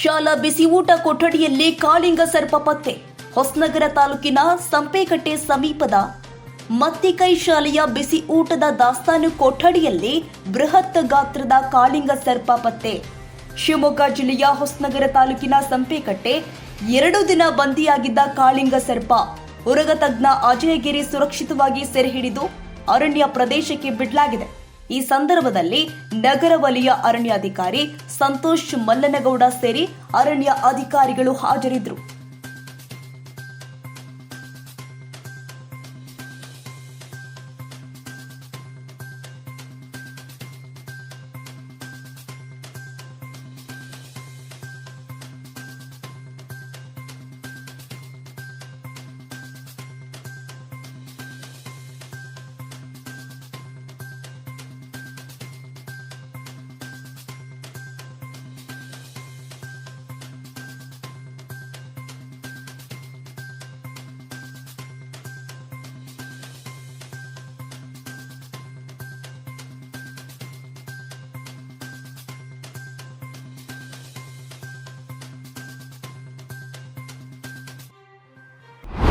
ಶಾಲಾ ಬಿಸಿ ಊಟ ಕೊಠಡಿಯಲ್ಲಿ ಕಾಳಿಂಗ ಸರ್ಪ ಪತ್ತೆ. ಹೊಸನಗರ ತಾಲೂಕಿನ ಸಂಪೆಕಟ್ಟೆ ಸಮೀಪದ ಮತ್ತಿಕೈ ಶಾಲೆಯ ಬಿಸಿ ಊಟದ ದಾಸ್ತಾನು ಕೊಠಡಿಯಲ್ಲಿ ಬೃಹತ್ ಗಾತ್ರದ ಕಾಳಿಂಗ ಸರ್ಪ ಪತ್ತೆ. ಶಿವಮೊಗ್ಗ ಜಿಲ್ಲೆಯ ಹೊಸನಗರ ತಾಲೂಕಿನ ಸಂಪೆಕಟ್ಟೆ ಎರಡು ದಿನ ಬಂದಿಯಾಗಿದ್ದ ಕಾಳಿಂಗ ಸರ್ಪ. ಉರಗ ತಜ್ಞ ಅಜಯಗಿರಿ ಸುರಕ್ಷಿತವಾಗಿ ಸೆರೆ ಹಿಡಿದು ಅರಣ್ಯ ಪ್ರದೇಶಕ್ಕೆ ಬಿಡಲಾಗಿದೆ. ಈ ಸಂದರ್ಭದಲ್ಲಿ ನಗರ ವಲಯ ಅರಣ್ಯಾಧಿಕಾರಿ ಸಂತೋಷ್ ಮಲ್ಲನಗೌಡ ಸೇರಿ ಅರಣ್ಯ ಅಧಿಕಾರಿಗಳು ಹಾಜರಿದ್ದರು.